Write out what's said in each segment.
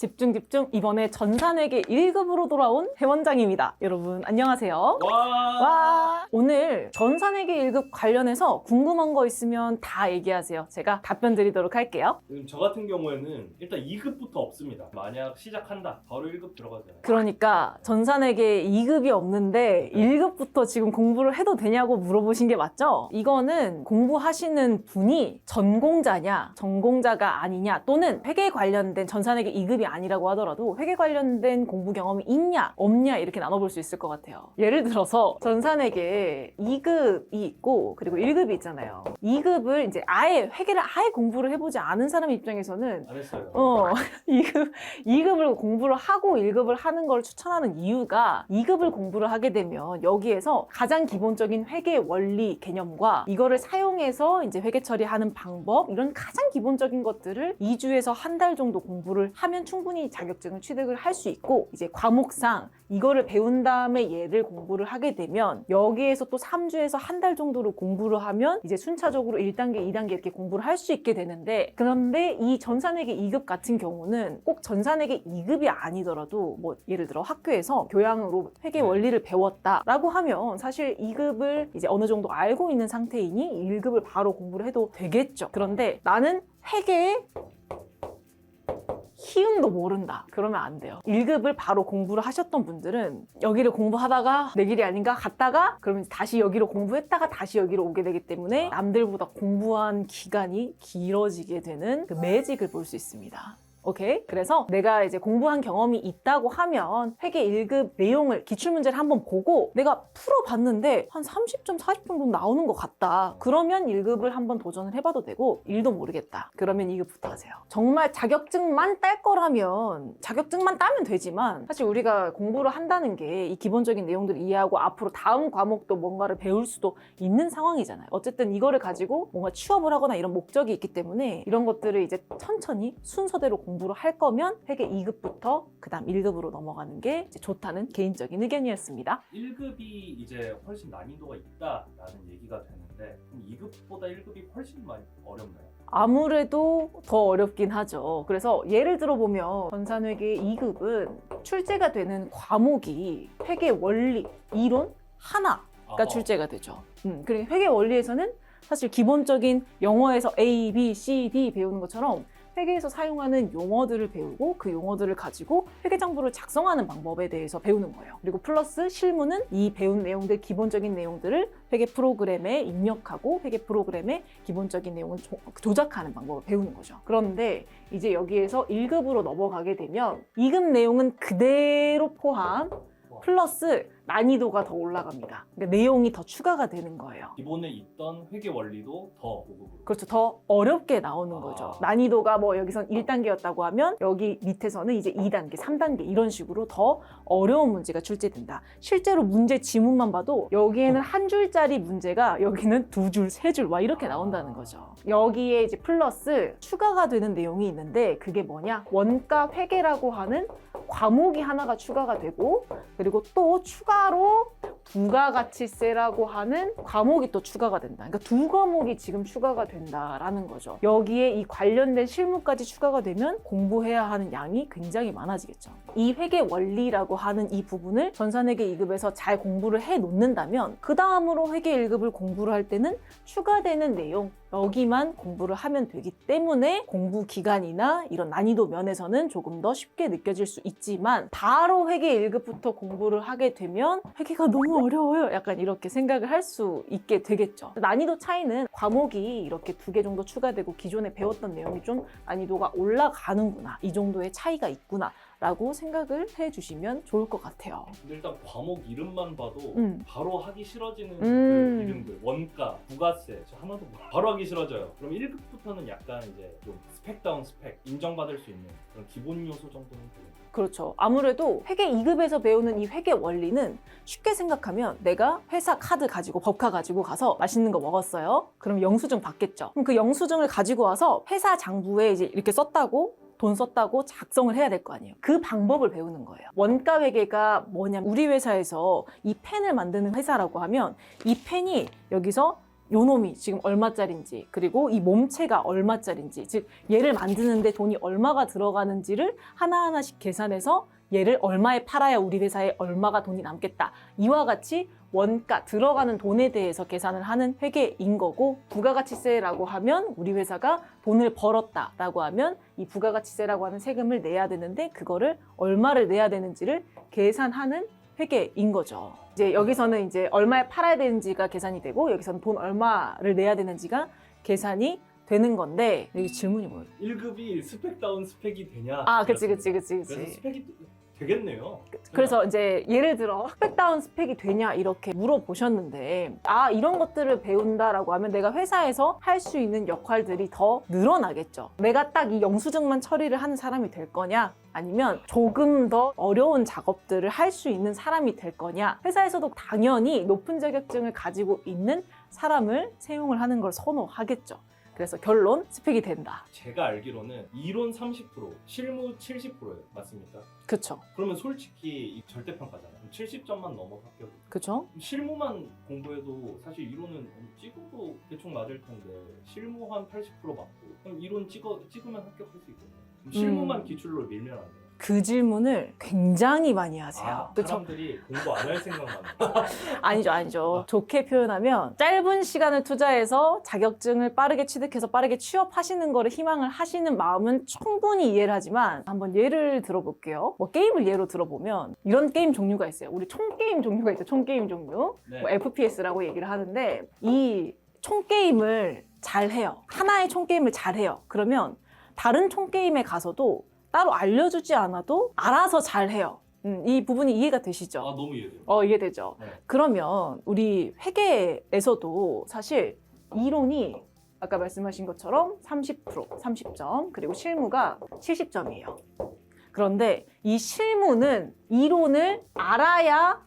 집중 집중 이번에 전산회계 1급으로 돌아온 회원장입니다. 여러분 안녕하세요. 와. 와 오늘 전산회계 1급 관련해서 궁금한 거 있으면 다 얘기하세요. 제가 답변 드리도록 할게요. 지금 저 같은 경우에는 일단 2급부터 없습니다. 만약 시작한다, 바로 1급 들어가잖아요. 그러니까 전산회계 2급이 없는데 1급부터 지금 공부를 해도 되냐고 물어보신 게 맞죠? 이거는 공부하시는 분이 전공자냐, 전공자가 아니냐, 또는 회계 관련된 전산회계 2급이 아니라고 하더라도 회계 관련된 공부 경험이 있냐, 없냐 이렇게 나눠볼 수 있을 것 같아요. 예를 들어서 전산회계 2급이 있고 그리고 1급이 있잖아요. 2급을 이제 아예 회계를 아예 공부를 해보지 않은 사람 입장에서는 안 했어요. 어, 2급, 2급을 공부를 하고 1급을 하는 걸 추천하는 이유가 2급을 공부를 하게 되면 여기에서 가장 기본적인 회계 원리 개념과 이거를 사용해서 이제 회계 처리하는 방법 이런 가장 기본적인 것들을 2주에서 한 달 정도 공부를 하면 충분히 자격증을 취득을 할 수 있고 이제 과목상 이거를 배운 다음에 얘를 공부를 하게 되면 여기에서 또 3주에서 한 달 정도를 공부를 하면 이제 순차적으로 1단계, 2단계 이렇게 공부를 할 수 있게 되는데 그런데 이 전산회계 2급 같은 경우는 꼭 전산회계 2급이 아니더라도 뭐 예를 들어 학교에서 교양으로 회계 네. 원리를 배웠다라고 하면 사실 2급을 이제 어느 정도 알고 있는 상태이니 1급을 바로 공부를 해도 되겠죠. 그런데 나는 회계에 희응도 모른다. 그러면 안 돼요. 1급을 바로 공부를 하셨던 분들은 여기를 공부하다가 내 길이 아닌가 갔다가 그러면 다시 여기로 공부했다가 다시 여기로 오게 되기 때문에 남들보다 공부한 기간이 길어지게 되는 그 매직을 볼 수 있습니다. 오케이? 그래서 내가 이제 공부한 경험이 있다고 하면 회계 1급 내용을 기출문제를 한번 보고 내가 풀어봤는데 한 30점, 40점 정도 나오는 것 같다. 그러면 1급을 한번 도전을 해봐도 되고 1도 모르겠다. 그러면 2급부터 하세요. 정말 자격증만 딸 거라면 자격증만 따면 되지만 사실 우리가 공부를 한다는 게 이 기본적인 내용들을 이해하고 앞으로 다음 과목도 뭔가를 배울 수도 있는 상황이잖아요. 어쨌든 이거를 가지고 뭔가 취업을 하거나 이런 목적이 있기 때문에 이런 것들을 이제 천천히 순서대로 공부 를 할 거면 회계 2급부터 그다음 1급으로 넘어가는 게 좋다는 개인적인 의견이었습니다. 1급이 이제 훨씬 난이도가 있다라는 얘기가 되는데 2급보다 1급이 훨씬 많이 어렵나요? 아무래도 더 어렵긴 하죠. 그래서 예를 들어 보면 전산회계 2급은 출제가 되는 과목이 회계 원리, 이론 하나가 아, 출제가 되죠. 음, 그리고 회계 원리에서는 사실 기본적인 영어에서 A, B, C, D 배우는 것처럼 회계에서 사용하는 용어들을 배우고 그 용어들을 가지고 회계장부를 작성하는 방법에 대해서 배우는 거예요. 그리고 플러스 실무는 이 배운 내용들, 기본적인 내용들을 회계 프로그램에 입력하고 회계 프로그램의 기본적인 내용을 조, 조작하는 방법을 배우는 거죠. 그런데 이제 여기에서 1급으로 넘어가게 되면 2급 내용은 그대로 포함 플러스 난이도가 더 올라갑니다. 그러니까 내용이 더 추가가 되는 거예요. 기본에 있던 회계 원리도 더 고급으로. 그렇죠. 더 어렵게 나오는 아. 거죠. 난이도가 뭐 여기선 1단계였다고 하면 여기 밑에서는 이제 2단계, 3단계 이런 식으로 더 어려운 문제가 출제된다. 실제로 문제 지문만 봐도 여기에는 한 줄짜리 문제가 여기는 두 줄, 세 줄 와 이렇게 나온다는 거죠. 여기에 이제 플러스 추가가 되는 내용이 있는데 그게 뭐냐? 원가 회계라고 하는 과목이 하나가 추가가 되고 그리고 또 추가로 부가가치세라고 하는 과목이 또 추가가 된다. 그러니까 두 과목이 지금 추가가 된다라는 거죠. 여기에 이 관련된 실무까지 추가가 되면 공부해야 하는 양이 굉장히 많아지겠죠. 이 회계 원리라고 하는 이 부분을 전산회계 2급에서 잘 공부를 해 놓는다면 그 다음으로 회계 1급을 공부를 할 때는 추가되는 내용 여기만 공부를 하면 되기 때문에 공부 기간이나 이런 난이도 면에서는 조금 더 쉽게 느껴질 수 있지만 바로 회계 1급부터 공부를 하게 되면 회계가 너무 어려워요. 약간 이렇게 생각을 할 수 있게 되겠죠. 난이도 차이는 과목이 이렇게 두 개 정도 추가되고 기존에 배웠던 내용이 좀 난이도가 올라가는구나. 이 정도의 차이가 있구나. 라고 생각을 해 주시면 좋을 것 같아요. 근데 일단 과목 이름만 봐도 음. 바로 하기 싫어지는 음. 그 이름들 원가, 부가세 저 하나도 몰라. 바로 하기 싫어져요. 그럼 1급부터는 약간 이제 좀 스펙 다운 스펙 인정받을 수 있는 그런 기본 요소 정도는 되겠죠. 그렇죠. 아무래도 회계 2급에서 배우는 이 회계 원리는 쉽게 생각하면 내가 회사 카드 가지고 법카 가지고 가서 맛있는 거 먹었어요. 그럼 영수증 받겠죠. 그럼 그 영수증을 가지고 와서 회사 장부에 이제 이렇게 썼다고 돈 썼다고 작성을 해야 될 거 아니에요. 그 방법을 배우는 거예요. 원가 회계가 뭐냐면 우리 회사에서 이 펜을 만드는 회사라고 하면 이 펜이 여기서 요 놈이 지금 얼마짜린지 그리고 이 몸체가 얼마짜린지 즉 얘를 만드는데 돈이 얼마가 들어가는지를 하나하나씩 계산해서 얘를 얼마에 팔아야 우리 회사에 얼마가 돈이 남겠다 이와 같이 원가 들어가는 돈에 대해서 계산을 하는 회계인 거고 부가가치세라고 하면 우리 회사가 돈을 벌었다라고 하면 이 부가가치세라고 하는 세금을 내야 되는데 그거를 얼마를 내야 되는지를 계산하는 회계인 거죠. 이제 여기서는 이제 얼마에 팔아야 되는지가 계산이 되고 여기서는 돈 얼마를 내야 되는지가 계산이 되는 건데 여기 질문이 뭐예요? 1급이 스펙 다운 스펙이 되냐? 아, 그치, 그치, 그치, 그래서. 스펙이 되겠네요. 그래서 이제 예를 들어 스펙다운 스펙이 되냐 이렇게 물어보셨는데 아 이런 것들을 배운다라고 하면 내가 회사에서 할 수 있는 역할들이 더 늘어나겠죠. 내가 딱 이 영수증만 처리를 하는 사람이 될 거냐 아니면 조금 더 어려운 작업들을 할 수 있는 사람이 될 거냐 회사에서도 당연히 높은 자격증을 가지고 있는 사람을 채용을 하는 걸 선호하겠죠. 그래서 결론 스펙이 된다. 제가 알기로는 이론 30%, 실무 70%예요. 맞습니까? 그쵸? 그러면 솔직히 이 절대평가잖아요. 70점만 넘어서 합격. 그쵸? 실무만 공부해도 사실 이론은 찍어도 대충 맞을 텐데 실무 한 80% 맞고 그럼 이론 찍어 찍으면 합격할 수 있거든요. 그럼 실무만 음. 기출로 밀면 안 돼요. 그 질문을 굉장히 많이 하세요. 아, 그쵸? 사람들이 공부 안 할 생각만 해요. 아니죠, 아니죠. 좋게 표현하면 짧은 시간을 투자해서 자격증을 빠르게 취득해서 빠르게 취업하시는 거를 희망을 하시는 마음은 충분히 이해를 하지만 한번 예를 들어볼게요. 뭐 게임을 예로 들어보면 이런 게임 종류가 있어요. 우리 총 게임 종류가 있죠. 총 게임 종류. 네. 뭐 FPS라고 얘기를 하는데 이 총 게임을 잘 해요. 하나의 총 게임을 잘 해요. 그러면 다른 총 게임에 가서도 따로 알려주지 않아도 알아서 잘 해요. 음, 이 부분이 이해가 되시죠? 아 너무 이해돼요. 어, 이해되죠? 네. 그러면 우리 회계에서도 사실 이론이 아까 말씀하신 것처럼 30%, 30점, 그리고 실무가 70점이에요. 그런데 이 실무는 이론을 알아야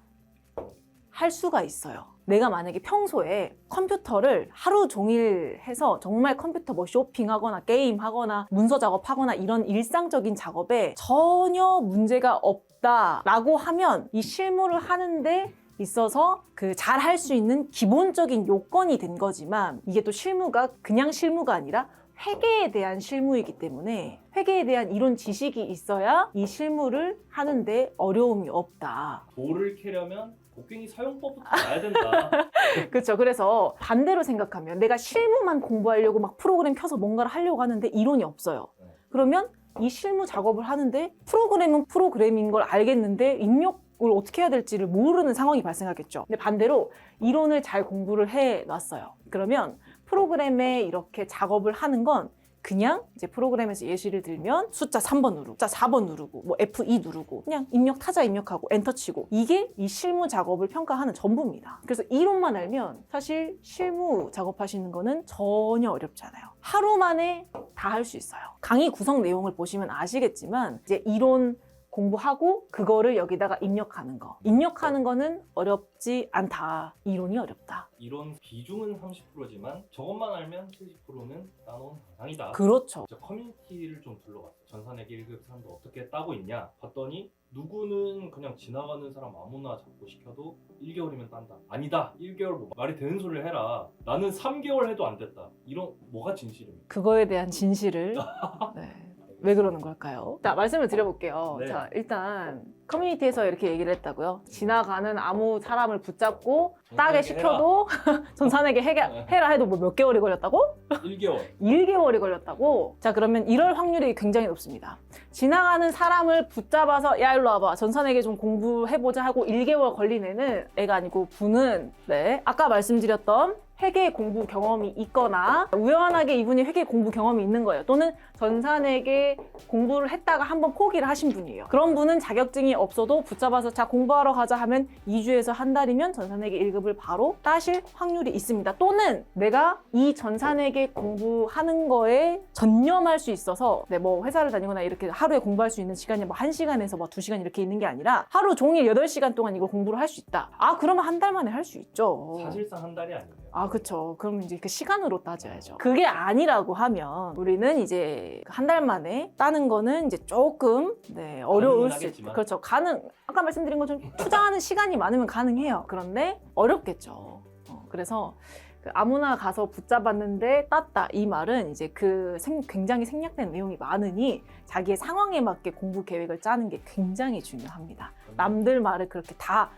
할 수가 있어요. 내가 만약에 평소에 컴퓨터를 하루 종일 해서 정말 컴퓨터 뭐 쇼핑하거나 게임하거나 문서 작업하거나 이런 일상적인 작업에 전혀 문제가 없다라고 하면 이 실무를 하는데 있어서 그 잘 할 수 있는 기본적인 요건이 된 거지만 이게 또 실무가 그냥 실무가 아니라 회계에 대한 실무이기 때문에 회계에 대한 이론 지식이 있어야 이 실무를 하는데 어려움이 없다. 돌을 캐려면 곡괭이 사용법부터 알아야 된다. 그렇죠. 그래서 반대로 생각하면 내가 실무만 공부하려고 막 프로그램 켜서 뭔가를 하려고 하는데 이론이 없어요. 네. 그러면 이 실무 작업을 하는데 프로그램은 프로그램인 걸 알겠는데 입력 을 어떻게 해야 될지를 모르는 상황이 발생하겠죠. 근데 반대로 이론을 잘 공부를 해 놨어요. 그러면 프로그램에 이렇게 작업을 하는 건 그냥 이제 프로그램에서 예시를 들면 숫자 3번 누르고 숫자 4번 누르고 뭐 F2 누르고 그냥 입력 타자 입력하고 엔터 치고 이게 이 실무 작업을 평가하는 전부입니다. 그래서 이론만 알면 사실 실무 작업하시는 거는 전혀 어렵지 않아요. 하루 만에 다 할 수 있어요. 강의 구성 내용을 보시면 아시겠지만 이제 이론 공부하고 그거를 여기다가 입력하는 거. 입력하는 거는 어렵지 않다. 이론이 어렵다. 이론 비중은 30%지만 저것만 알면 70%는 따놓은 당상이다. 그렇죠. 저 커뮤니티를 좀 둘러봤어요. 전산의 1급 사람도 어떻게 따고 있냐 봤더니 누구는 그냥 지나가는 사람 아무나 잡고 시켜도 1개월이면 딴다. 아니다. 1개월 뭐 말이 되는 소리를 해라. 나는 3개월 해도 안 됐다. 이런 뭐가 진실입니까? 그거에 대한 진실을 네. 왜 그러는 걸까요? 자, 말씀을 드려볼게요. 네. 자, 일단 커뮤니티에서 이렇게 얘기를 했다고요. 지나가는 아무 사람을 붙잡고 따게 시켜도 전산에게 해가, 네. 해라 해도 뭐 몇 개월이 걸렸다고? 1개월. 1개월이 걸렸다고? 자, 그러면 이럴 확률이 굉장히 높습니다. 지나가는 사람을 붙잡아서 야, 일로 와봐. 전산에게 좀 공부해보자 하고 1개월 걸린 애는 애가 아니고 분은 네, 아까 말씀드렸던 회계 공부 경험이 있거나 우연하게 이분이 회계 공부 경험이 있는 거예요. 또는 전산에게 공부를 했다가 한번 포기를 하신 분이에요. 그런 분은 자격증이 없어도 붙잡아서 자 공부하러 가자 하면 2주에서 한 달이면 전산회계 1급을 바로 따실 확률이 있습니다. 또는 내가 이 전산회계 공부하는 거에 전념할 수 있어서 네, 뭐 회사를 다니거나 이렇게 하루에 공부할 수 있는 시간이 뭐 1시간에서 뭐 2시간 이렇게 있는 게 아니라 하루 종일 8시간 동안 이걸 공부를 할 수 있다. 아 그러면 한 달 만에 할 수 있죠. 사실상 한 달이 아니에요. 아, 그쵸. 그럼 이제 그 시간으로 따져야죠. 그게 아니라고 하면 우리는 이제 한 달 만에 따는 거는 이제 조금 네, 어려울 수있 하겠지만. 그렇죠. 가능. 아까 말씀드린 것처럼 투자하는 시간이 많으면 가능해요. 그런데 어렵겠죠. 어, 그래서 그 아무나 가서 붙잡았는데 땄다 이 말은 이제 그 생- 굉장히 생략된 내용이 많으니 자기의 상황에 맞게 공부 계획을 짜는 게 굉장히 중요합니다. 남들 말을 그렇게 다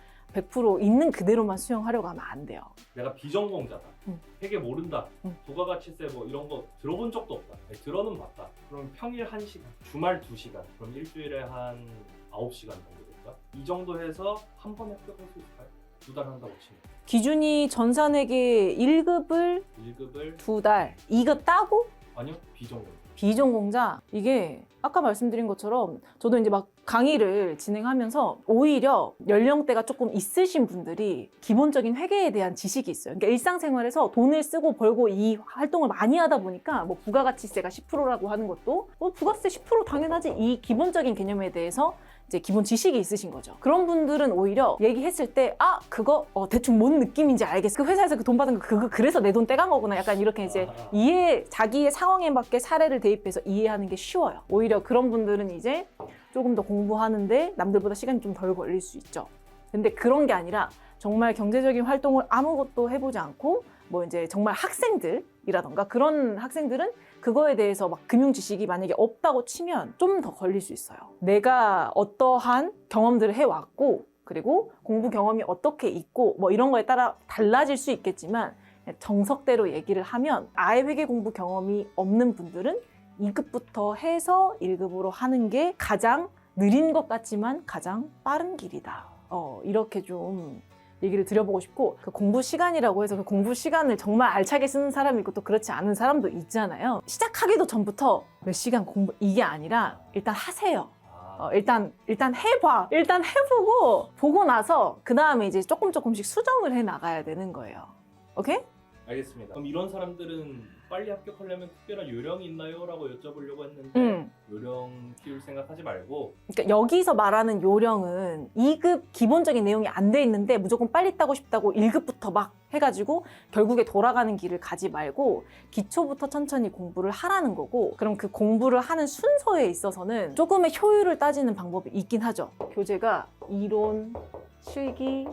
100% 있는 그대로만 수용하려고 하면 안 돼요. 내가 비전공자다. 응. 회계 모른다. 응. 부가가치세 뭐 이런 거 들어본 적도 없다. 아니, 들어는 봤다. 그럼 평일 1시간, 주말 2시간, 그럼 일주일에 한 9시간 정도 될까? 이 정도 해서 한 번에 합격할 수 있을까요? 두 달 한다고 치면. 기준이 전산에게 1급을 1급을 두 달, 2급 따고 아니요 비전공자. 비전공자 이게 아까 말씀드린 것처럼 저도 이제 막 강의를 진행하면서 오히려 연령대가 조금 있으신 분들이 기본적인 회계에 대한 지식이 있어요. 그러니까 일상생활에서 돈을 쓰고 벌고 이 활동을 많이 하다 보니까 뭐 부가가치세가 10%라고 하는 것도 뭐 부가세 10% 당연하지 이 기본적인 개념에 대해서 이제 기본 지식이 있으신 거죠. 그런 분들은 오히려 얘기했을 때 아 그거 어, 대충 뭔 느낌인지 알겠어. 그 회사에서 그 돈 받은 거 그거 그래서 내 돈 떼간 거구나. 약간 이렇게 이제 아. 이해 자기의 상황에 맞게 사례를 대입해서 이해하는 게 쉬워요. 오히려 그런 분들은 이제 조금 더 공부하는데 남들보다 시간이 좀 덜 걸릴 수 있죠. 근데 그런 게 아니라 정말 경제적인 활동을 아무것도 해보지 않고 뭐 이제 정말 학생들이라던가 그런 학생들은 그거에 대해서 막 금융 지식이 만약에 없다고 치면 좀 더 걸릴 수 있어요. 내가 어떠한 경험들을 해왔고 그리고 공부 경험이 어떻게 있고 뭐 이런 거에 따라 달라질 수 있겠지만 정석대로 얘기를 하면 아예 회계 공부 경험이 없는 분들은 2급부터 해서 1급으로 하는 게 가장 느린 것 같지만 가장 빠른 길이다. 어, 이렇게 좀 얘기를 드려보고 싶고 그 공부 시간이라고 해서 그 공부 시간을 정말 알차게 쓰는 사람이 있고 또 그렇지 않은 사람도 있잖아요. 시작하기도 전부터 몇 시간 공부 이게 아니라 일단 하세요. 아, 어, 일단 일단 해봐. 일단 해보고 보고 나서 그 다음에 이제 조금 조금씩 수정을 해 나가야 되는 거예요. 오케이? 알겠습니다. 그럼 이런 사람들은 빨리 합격하려면 특별한 요령이 있나요? 라고 여쭤보려고 했는데 음. 요령 키울 생각하지 말고 그러니까 여기서 말하는 요령은 2급 기본적인 내용이 안 돼 있는데 무조건 빨리 따고 싶다고 1급부터 막 해가지고 결국에 돌아가는 길을 가지 말고 기초부터 천천히 공부를 하라는 거고 그럼 그 공부를 하는 순서에 있어서는 조금의 효율을 따지는 방법이 있긴 하죠. 교재가 이론, 실기,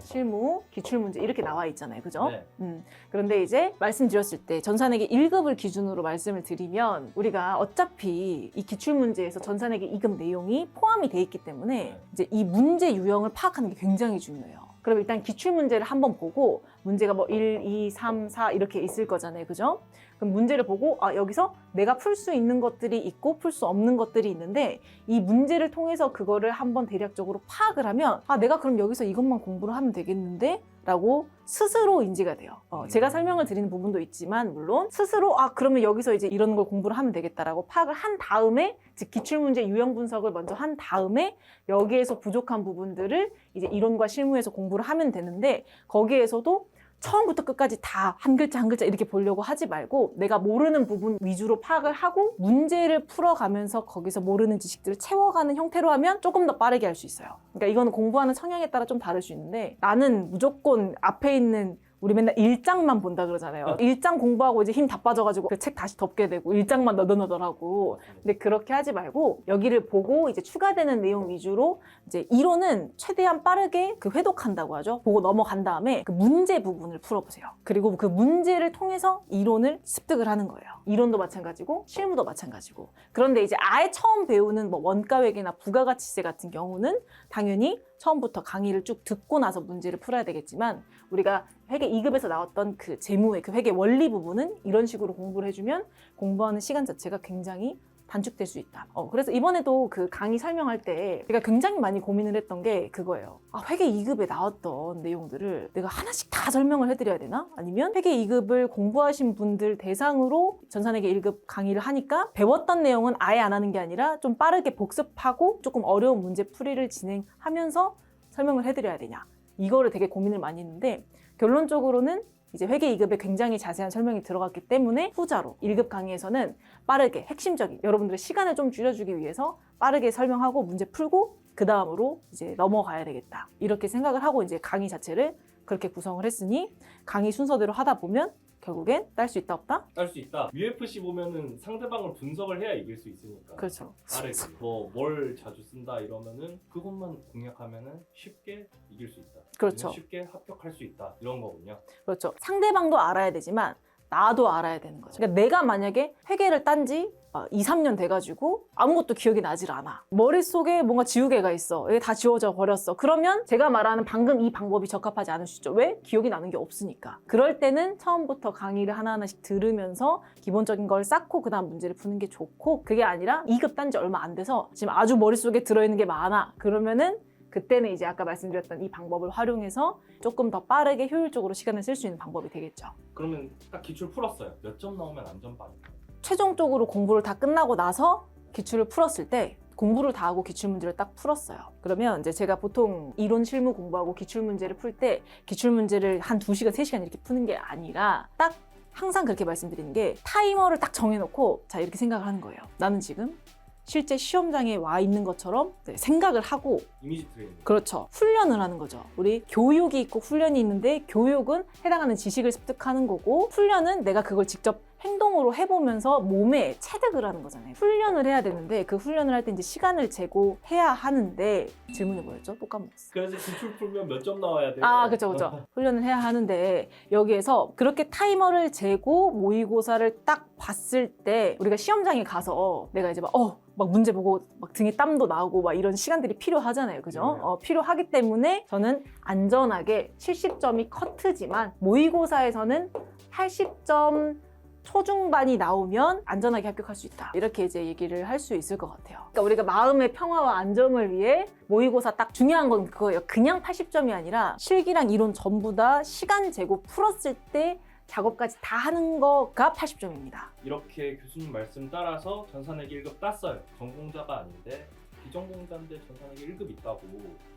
실무, 기출문제 이렇게 나와 있잖아요. 그죠? 네. 음, 그런데 이제 말씀드렸을 때 전산에게 1급을 기준으로 말씀을 드리면 우리가 어차피 이 기출문제에서 전산에게 2급 내용이 포함이 돼 있기 때문에 네. 이제 이 문제 유형을 파악하는 게 굉장히 중요해요. 그럼 일단 기출 문제를 한번 보고 문제가 뭐 1, 2, 3, 4 이렇게 있을 거잖아요. 그죠? 그럼 문제를 보고 아, 여기서 내가 풀 수 있는 것들이 있고 풀 수 없는 것들이 있는데 이 문제를 통해서 그거를 한번 대략적으로 파악을 하면 아, 내가 그럼 여기서 이것만 공부를 하면 되겠는데? 라고 스스로 인지가 돼요. 어, 제가 설명을 드리는 부분도 있지만 물론 스스로 아 그러면 여기서 이제 이런 걸 공부를 하면 되겠다라고 파악을 한 다음에 즉 기출문제 유형 분석을 먼저 한 다음에 여기에서 부족한 부분들을 이제 이론과 실무에서 공부를 하면 되는데 거기에서도 처음부터 끝까지 다 한 글자 한 글자 이렇게 보려고 하지 말고 내가 모르는 부분 위주로 파악을 하고 문제를 풀어가면서 거기서 모르는 지식들을 채워가는 형태로 하면 조금 더 빠르게 할 수 있어요. 그러니까 이거는 공부하는 성향에 따라 좀 다를 수 있는데 나는 무조건 앞에 있는 우리 맨날 일장만 본다 그러잖아요. 일장 공부하고 이제 힘 다 빠져가지고 그 책 다시 덮게 되고 일장만 너덜너덜하고 근데 그렇게 하지 말고 여기를 보고 이제 추가되는 내용 위주로 이제 이론은 최대한 빠르게 그 회독한다고 하죠. 보고 넘어간 다음에 그 문제 부분을 풀어보세요. 그리고 그 문제를 통해서 이론을 습득을 하는 거예요. 이론도 마찬가지고 실무도 마찬가지고. 그런데 이제 아예 처음 배우는 뭐 원가회계나 부가가치세 같은 경우는 당연히 처음부터 강의를 쭉 듣고 나서 문제를 풀어야 되겠지만 우리가 회계 2급에서 나왔던 그 재무의 그 회계 원리 부분은 이런 식으로 공부를 해주면 공부하는 시간 자체가 굉장히 단축될 수 있다. 어, 그래서 이번에도 그 강의 설명할 때 제가 굉장히 많이 고민을 했던 게 그거예요. 아, 회계 2급에 나왔던 내용들을 내가 하나씩 다 설명을 해드려야 되나? 아니면 회계 2급을 공부하신 분들 대상으로 전산회계 1급 강의를 하니까 배웠던 내용은 아예 안 하는 게 아니라 좀 빠르게 복습하고 조금 어려운 문제 풀이를 진행하면서 설명을 해드려야 되냐? 이거를 되게 고민을 많이 했는데 결론적으로는 이제 회계 2급에 굉장히 자세한 설명이 들어갔기 때문에 후자로 1급 강의에서는 빠르게 핵심적인 여러분들의 시간을 좀 줄여주기 위해서 빠르게 설명하고 문제 풀고 그 다음으로 이제 넘어가야 되겠다. 이렇게 생각을 하고 이제 강의 자체를 그렇게 구성을 했으니 강의 순서대로 하다 보면 결국엔 딸 수 있다 없다? 딸 수 있다. UFC 보면은 상대방을 분석을 해야 이길 수 있으니까. 그렇죠. 빠르게 뭐뭘 자주 쓴다 이러면은 그것만 공략하면은 쉽게 이길 수 있다. 그렇죠. 쉽게 합격할 수 있다 이런 거군요. 그렇죠. 상대방도 알아야 되지만 나도 알아야 되는 거죠. 그러니까 내가 만약에 회계를 딴지 2, 3년 돼가지고 아무것도 기억이 나질 않아. 머릿속에 뭔가 지우개가 있어. 이게 다 지워져 버렸어. 그러면 제가 말하는 방금 이 방법이 적합하지 있죠. 왜? 기억이 나는 게 없으니까. 그럴 때는 처음부터 강의를 하나하나씩 들으면서 기본적인 걸 쌓고 그 다음 문제를 푸는 게 좋고 그게 아니라 2급 딴지 얼마 안 돼서 지금 아주 머릿속에 들어있는 게 많아. 그러면은 그때는 이제 아까 말씀드렸던 이 방법을 활용해서 조금 더 빠르게 효율적으로 시간을 쓸 수 있는 방법이 되겠죠. 그러면 딱 기출 풀었어요. 몇 점 나오면 안전빵이다. 최종적으로 공부를 다 끝나고 나서 기출을 풀었을 때 공부를 다 하고 기출 문제를 딱 풀었어요. 그러면 이제 제가 보통 이론 실무 공부하고 기출 문제를 풀 때 기출 문제를 한 2시간, 3시간 이렇게 푸는 게 아니라 딱 항상 그렇게 말씀드리는 게 타이머를 딱 정해놓고 자 이렇게 생각을 하는 거예요. 나는 지금 실제 시험장에 와 있는 것처럼 네, 생각을 하고 이미지 트레이닝. 그렇죠. 훈련을 하는 거죠. 우리 교육이 있고 훈련이 있는데 교육은 해당하는 지식을 습득하는 거고 훈련은 내가 그걸 직접 행동으로 해보면서 몸에 체득을 하는 거잖아요. 훈련을 해야 되는데 그 훈련을 할 때 이제 시간을 재고 해야 하는데 질문이 뭐였죠? 또 까먹었어. 그래서 기출 풀면 몇 점 나와야 돼요? 아, 그죠, 그죠. 훈련을 해야 하는데 여기에서 그렇게 타이머를 재고 모의고사를 딱 봤을 때 우리가 시험장에 가서 내가 이제 막, 어, 막 문제 보고 막 등에 땀도 나오고 막 이런 시간들이 필요하잖아요. 그죠? 네. 어, 필요하기 때문에 저는 안전하게 70점이 커트지만 모의고사에서는 80점 초중반이 나오면 안전하게 합격할 수 있다. 이렇게 이제 얘기를 할 수 있을 것 같아요. 그러니까 우리가 마음의 평화와 안정을 위해 모의고사 딱 중요한 건 그거예요. 그냥 80점이 아니라 실기랑 이론 전부 다 시간 재고 풀었을 때 작업까지 다 하는 거가 80점입니다. 이렇게 교수님 말씀 따라서 전산회계 1급 땄어요. 전공자가 아닌데 비전공자인데 전산회계 1급 있다고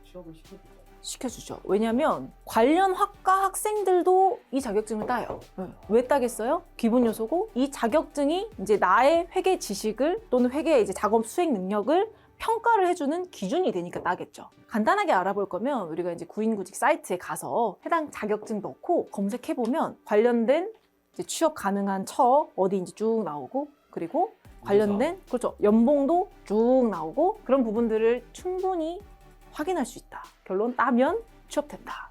취업을 시켜줬어요. 시켜주죠. 왜냐하면 관련 학과 학생들도 이 자격증을 따요. 네. 왜 따겠어요? 기본 요소고 이 자격증이 이제 나의 회계 지식을 또는 회계의 이제 작업 수행 능력을 평가를 해주는 기준이 되니까 따겠죠. 간단하게 알아볼 거면 우리가 이제 구인구직 사이트에 가서 해당 자격증 넣고 검색해 보면 관련된 취업 가능한 처 어디인지 쭉 나오고 그리고 관련된 그렇죠 연봉도 쭉 나오고 그런 부분들을 충분히 확인할 수 있다. 결론 따면 취업된다.